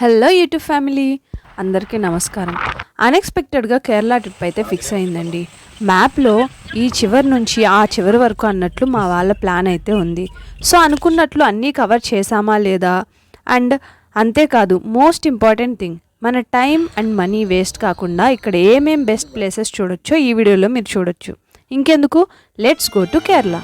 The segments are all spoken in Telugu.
Hello YouTube family. అందరికీ నమస్కారం. అన్ఎక్స్పెక్టెడ్గా కేరళ ట్రిప్ అయితే ఫిక్స్ అయిందండి. మ్యాప్లో ఈ చివరి నుంచి ఆ చివరి వరకు అన్నట్లు మా వాళ్ళ ప్లాన్ అయితే ఉంది. సో అనుకున్నట్లు అన్నీ కవర్ చేసామా లేదా? అండ్ అంతేకాదు మోస్ట్ ఇంపార్టెంట్ థింగ్ మన టైం అండ్ మనీ వేస్ట్ కాకుండా ఇక్కడ ఏమేం బెస్ట్ ప్లేసెస్ చూడొచ్చో ఈ వీడియోలో మీరు చూడొచ్చు. ఇంకెందుకు? లెట్స్ గో టు కేరళ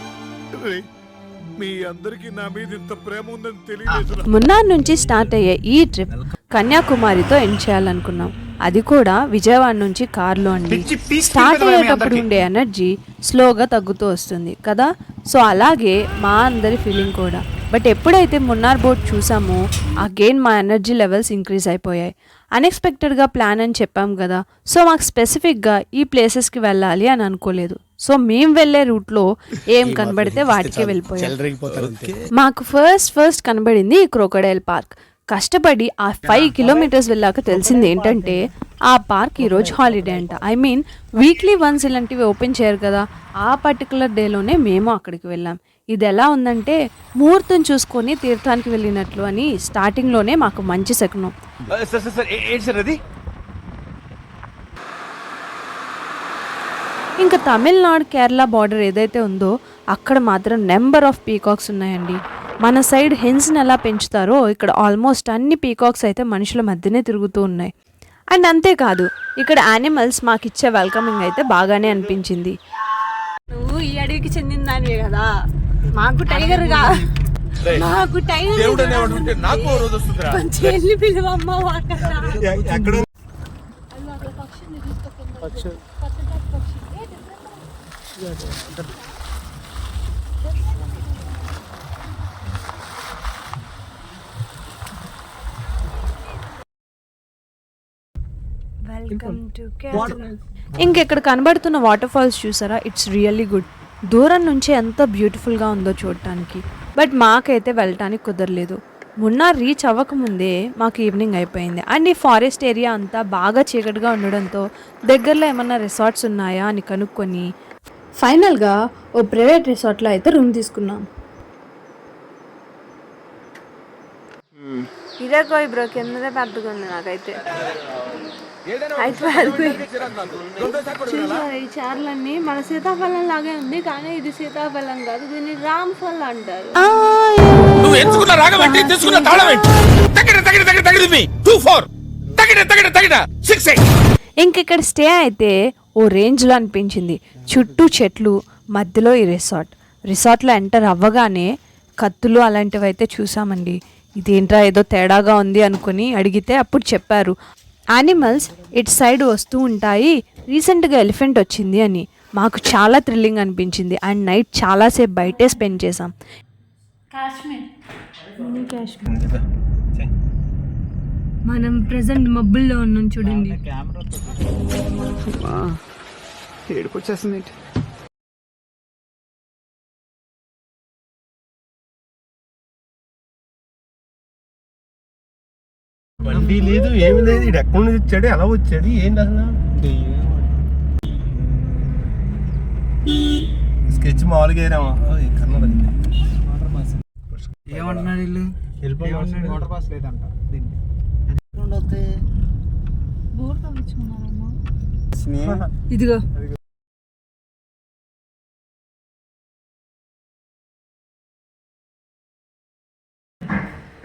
మీ అందరికి నా మీద ఇంత ప్రేమ ఉందని తెలియదు మున్నార్ నుంచి స్టార్ట్ అయ్యే ఈ ట్రిప్ కన్యాకుమారితో ఎండ్ చేయాలనుకున్నాం. అది కూడా విజయవాడ నుంచి కార్లో అండి. స్టార్ట్ అయ్యేటప్పుడు ఉండే ఎనర్జీ స్లోగా తగ్గుతూ వస్తుంది కదా? సో అలాగే మా అందరి ఫీలింగ్ కూడా. బట్ ఎప్పుడైతే మున్నార్ బోట్ చూసామో అగైన్ మా ఎనర్జీ లెవెల్స్ ఇంక్రీజ్ అయిపోయాయి. అన్ఎక్స్పెక్టెడ్గా ప్లాన్ అని చెప్పాం కదా. సో మాకు స్పెసిఫిక్గా ఈ ప్లేసెస్కి వెళ్ళాలి అని అనుకోలేదు. సో మేము వెళ్ళే రూట్లో ఏం కనబడితే వాటికే వెళ్ళిపోయాం మాకు ఫస్ట్ ఫస్ట్ కనబడింది ఈ క్రోకడైల్ పార్క్. కష్టపడి ఆ ఫైవ్ కిలోమీటర్స్ వెళ్ళాక తెలిసింది ఏంటంటే ఆ పార్క్ ఈరోజు హాలిడే అంట. ఐ మీన్ వీక్లీ వన్స్ ఇలాంటివి ఓపెన్ చేయరు కదా. ఆ పర్టికులర్ డేలోనే మేము అక్కడికి వెళ్ళాం. ఇది ఎలా ఉందంటే ముహూర్తం చూసుకొని తీర్థానికి వెళ్ళినట్లు అని స్టార్టింగ్లోనే మాకు మంచి శకునం సార్ సార్ సార్ ఏ- ఏంటి సార్ అది ఇంకా తమిళనాడు కేరళ బార్డర్ ఏదైతే ఉందో అక్కడ మాత్రం నెంబర్ ఆఫ్ పీకాక్స్ ఉన్నాయండి. మన సైడ్ హెన్స్ని ఎలా పెంచుతారో ఇక్కడ ఆల్మోస్ట్ అన్ని పీకాక్స్ అయితే మనుషుల మధ్యనే తిరుగుతూ ఉన్నాయి. అండ్ అంతేకాదు ఇక్కడ యానిమల్స్ మాకు ఇచ్చే వెల్కమింగ్ అయితే బాగానే అనిపించింది. నువ్వు ఈ అడవికి చెందిన దానివే కదా? మాకు టైగర్ టైగర్ నాకు ఓ రోజు వస్తుందిరా. చెల్లి పిలువమ్మ ఇంకెక్కడ కనబడుతున్న వాటర్ ఫాల్స్ చూసారా? ఇట్స్ రియల్లీ గుడ్ దూరం నుంచి ఎంత బ్యూటిఫుల్గా ఉందో చూడటానికి. బట్ మాకైతే వెళ్ళటానికి కుదరలేదు. మొన్న రీచ్ అవ్వకముందే మాకు ఈవినింగ్ అయిపోయింది. అండ్ ఈ ఫారెస్ట్ ఏరియా అంతా బాగా చీకటిగా ఉండడంతో దగ్గరలో ఏమన్నా రిసార్ట్స్ ఉన్నాయా అని కనుక్కొని ఫైనల్గా ఓ ప్రైవేట్ రిసార్ట్లో అయితే రూమ్ తీసుకున్నాం. ఇదే కోయి బ్రో కిందదే పెద్దగా ఉంది నాకైతే. చూసారు ఈ చార్లన్నీ మన సీతాఫలం లాగే ఉంది కానీ ఇది సీతాఫలం కాదు దీన్ని రామ్ ఫల్ అంటారు. నువ్వు ఎంచుకున్న రాగం ఏంటి? తీసుకున్న తాళం ఏంటి? తగిన తగిన తగిన తగిన మీ. టూ ఫోర్ తగిన తగిన తగిన. సిక్స్ ఎయిట్ ఇంకిక్కడ స్టే అయితే ఓ రేంజ్లో అనిపించింది. చుట్టూ చెట్లు మధ్యలో ఈ రిసార్ట్. రిసార్ట్లో ఎంటర్ అవ్వగానే కత్తులు అలాంటివి అయితే చూసామండి. ఇదేంట్రా ఏదో తేడాగా ఉంది అనుకుని అడిగితే అప్పుడు చెప్పారు. యానిమల్స్ ఇటు సైడ్ వస్తూ ఉంటాయి. రీసెంట్గా ఎలిఫెంట్ వచ్చింది అని. మాకు చాలా థ్రిల్లింగ్ అనిపించింది. అండ్ నైట్ చాలాసేపు బయటే స్పెండ్ చేసాం కాశ్మీర్. మనం ప్రజెంట్ మబ్బుల్లో ఉన్నాం చూడండి. ఏడుకొచ్చేస్తుంది బండి లేదు ఏమి లేదు. ఇది ఎక్కడి నుంచి వచ్చాడు ఎలా వచ్చాడు ఏంటి అసలు? స్కెచ్ మామూలుగా వేరామా కన్నడ ఏమంటున్నాడు వీళ్ళు? వాటర్ పాస్ లేదంట దీనికి ఇదిగో.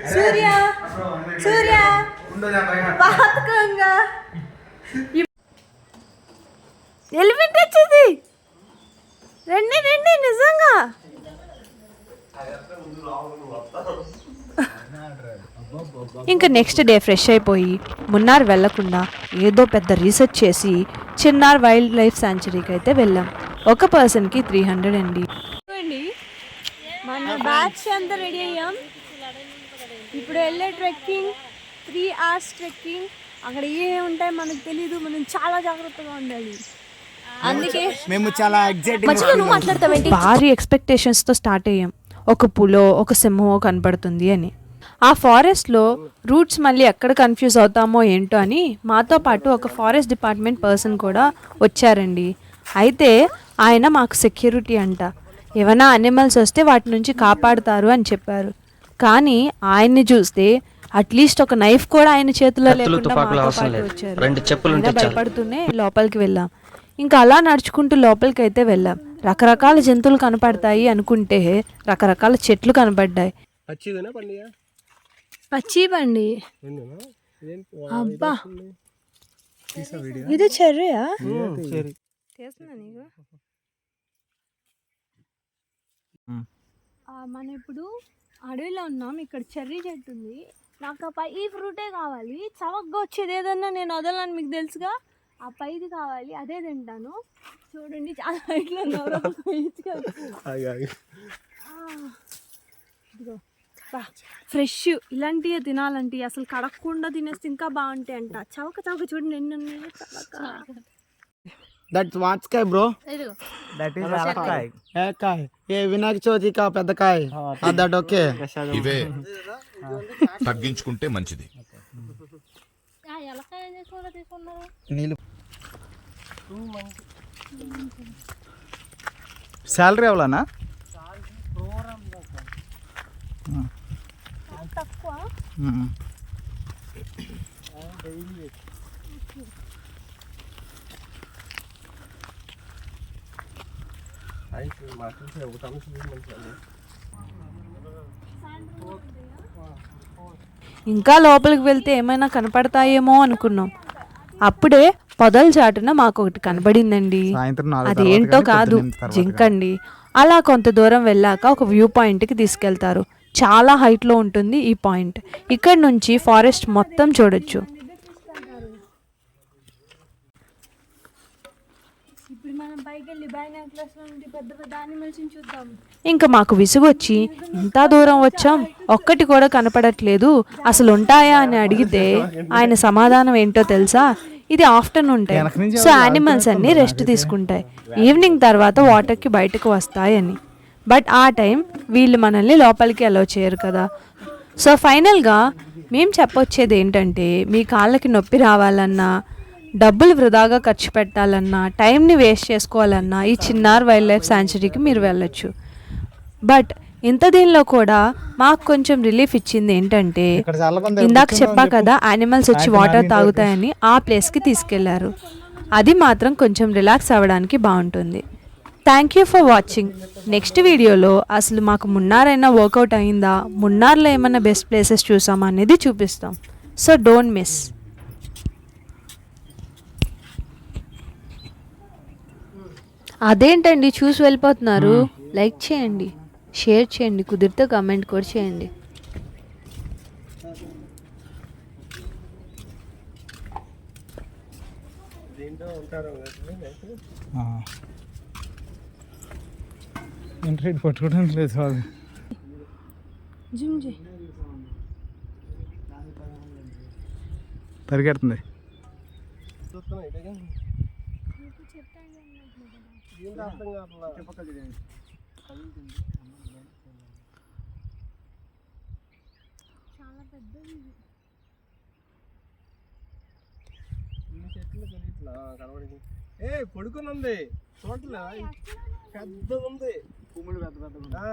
సూర్య! సూర్య! పాతకంగా. ఎలిఫెంట్ వచ్చింది రండి రండి నిజంగా. ఇంకా నెక్స్ట్ డే ఫ్రెష్ అయిపోయి మున్నార్ వెళ్ళకుండా ఏదో పెద్ద రీసెర్చ్ చేసి చిన్నార్ వైల్డ్ లైఫ్ శాంచురీకి అయితే వెళ్ళాం. ఒక పర్సన్కి త్రీ హండ్రెడ్ అండి. మన బ్యాచ్ అంతా రెడీ అయ్యాం. ఇప్పుడు వెళ్ళే ట్రెక్కింగ్ త్రీ అవర్స్ ట్రెక్కింగ్. అక్కడ ఏ ఉంటాయి మనకు తెలియదు మనం చాలా జాగ్రత్తగా ఉండాలి. అందుకే మేము చాలా ఎగ్జైటింగ్ భారీ ఎక్స్పెక్టేషన్స్తో స్టార్ట్ అయ్యాం. ఒక పులో ఒక సింహమో కనపడుతుంది అని. ఆ ఫారెస్ట్లో రూట్స్ మళ్ళీ ఎక్కడ కన్ఫ్యూజ్ అవుతామో ఏంటో అని మాతో పాటు ఒక ఫారెస్ట్ డిపార్ట్మెంట్ పర్సన్ కూడా వచ్చారండి. అయితే ఆయన మాకు సెక్యూరిటీ అంట. ఏమైనా అనిమల్స్ వస్తే వాటి నుంచి కాపాడుతారు అని చెప్పారు. కానీ ఆయన్ని చూస్తే అట్లీస్ట్ ఒక నైఫ్ కూడా ఆయన చేతిలో లేకుండా. వచ్చారు. భయపడుతూనే లోపలికి వెళ్ళాం. ఇంకా అలా నడుచుకుంటూ లోపలికి అయితే వెళ్ళాం. రకరకాల జంతువులు కనపడతాయి అనుకుంటే రకరకాల చెట్లు కనపడ్డాయి. పచ్చి బండి ఏందేనా? ఏంటి? అబ్బా. ఇది చెర్రీయా? సరే మనం ఇప్పుడు అడవిలో ఉన్నాం. ఇక్కడ చెర్రీ చెట్టు ఉంది. నాకు ఆ పై ఈ ఫ్రూటే కావాలి. చవకగా వచ్చేది ఏదన్నా నేను వదలను మీకు తెలుసుగా? ఆ పైది కావాలి. అదే తింటాను. చూడండి చాలా ఆగు, ఆగు. ఫ్రెష్ ఇలాంటివి తినాలంటే. అసలు కడగకుండా తినేస్తే ఇంకా బాగుంటాయి అంట చవక చవక. చూడండి ఎన్ని ఉన్నాయి చవక దట్స్ వాట్స్ కాయ్ బ్రో దట్ కాయ్ ఏ కాయ్? ఏ వినాయక చవితి కా పెద్ద కాయ్? దట్ ఓకే ఇవే. తగ్గించుకుంటే మంచిది. శాలరీ ఎవలనా ఇంకా లోపలికి వెళ్తే ఏమైనా కనపడతాయేమో అనుకున్నాం. అప్పుడే పొదల చాటున మాకు ఒకటి కనబడిందండి అదేంటో కాదు. జింకండి. అలా కొంత దూరం వెళ్ళాక ఒక వ్యూ పాయింట్కి తీసుకెళ్తారు. చాలా హైట్లో ఉంటుంది ఈ పాయింట్. ఇక్కడ నుంచి ఫారెస్ట్ మొత్తం చూడొచ్చు. ఇంకా మాకు విసుగొచ్చి ఇంత దూరం వచ్చాం ఒక్కటి కూడా కనపడట్లేదు. అసలు ఉంటాయా అని అడిగితే ఆయన సమాధానం ఏంటో తెలుసా? ఇది ఆఫ్టర్నూన్ టైం. సో యానిమల్స్ అన్ని రెస్ట్ తీసుకుంటాయి. ఈవినింగ్ తర్వాత వాటర్కి బయటకు వస్తాయని. బట్ ఆ టైం వీళ్ళు మనల్ని లోపలికి అలో చేయరు కదా. సో ఫైనల్గా మేము చెప్పొచ్చేది ఏంటంటే మీ కాళ్ళకి నొప్పి రావాలన్నా డబ్బులు వృధాగా ఖర్చు పెట్టాలన్నా టైంని వేస్ట్ చేసుకోవాలన్నా ఈ చిన్నార్ వైల్డ్ లైఫ్ శాంచురీకి మీరు వెళ్ళొచ్చు. బట్ ఇంత దీనిలో కూడా మాకు కొంచెం రిలీఫ్ ఇచ్చింది ఏంటంటే ఇందాక చెప్పా కదా యానిమల్స్ వచ్చి వాటర్ తాగుతాయని ఆ ప్లేస్కి తీసుకెళ్ళారు. అది మాత్రం కొంచెం రిలాక్స్ అవ్వడానికి బాగుంటుంది. Thank you for watching next వీడియోలో అసలు మాకు మున్నారైనా వర్కౌట్ అయిందా? మున్నార్లో ఏమైనా బెస్ట్ ప్లేసెస్ చూసామా అనేది చూపిస్తాం. సో డోంట్ మిస్ అదేంటండి? చూసి వెళ్ళిపోతున్నారు. లైక్ చేయండి. షేర్ చేయండి. కుదిరితే కమెంట్ కూడా చేయండి. ఉంటారు ఇంటర్నెట్ పట్టుకోవడం లేదు అది జిమ్ చేయి. పరిగెడుతుంది. చూస్తున్నా ఇదే. చెట్లు కనబడింది ఏ చూడలే పెద్ద ఉంది పెద్ద పెద్ద ఆ,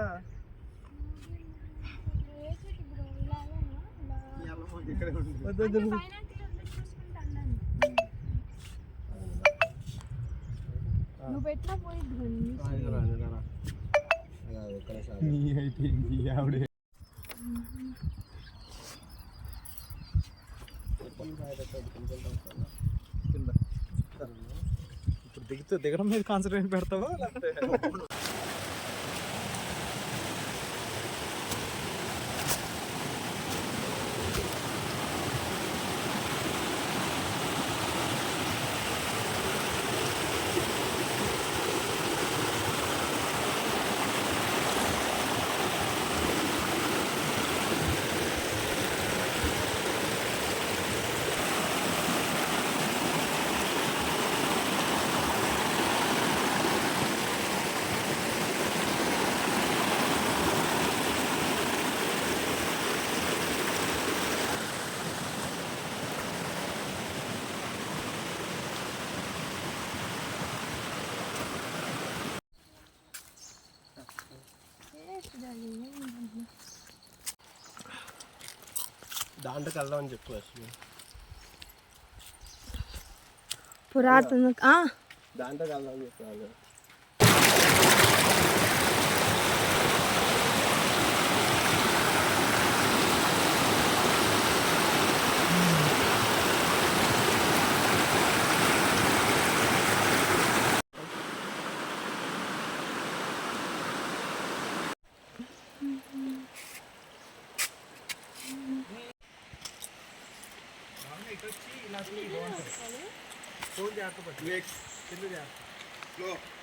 ఇక్కడ వద్దు. నువ్వు పెట్టినా ఆవిడ. ఇప్పుడు దిగుతూ దిగడం మీద కాన్సన్ట్రేట్ పెడతావా లేకపోతే? దాంట్లోకి వెళ్దామని చెప్పు పురాతన దాంట్లోకి వెళ్దామని చెప్పాలి వాళ్ళు. ఫోన్ చేస్తా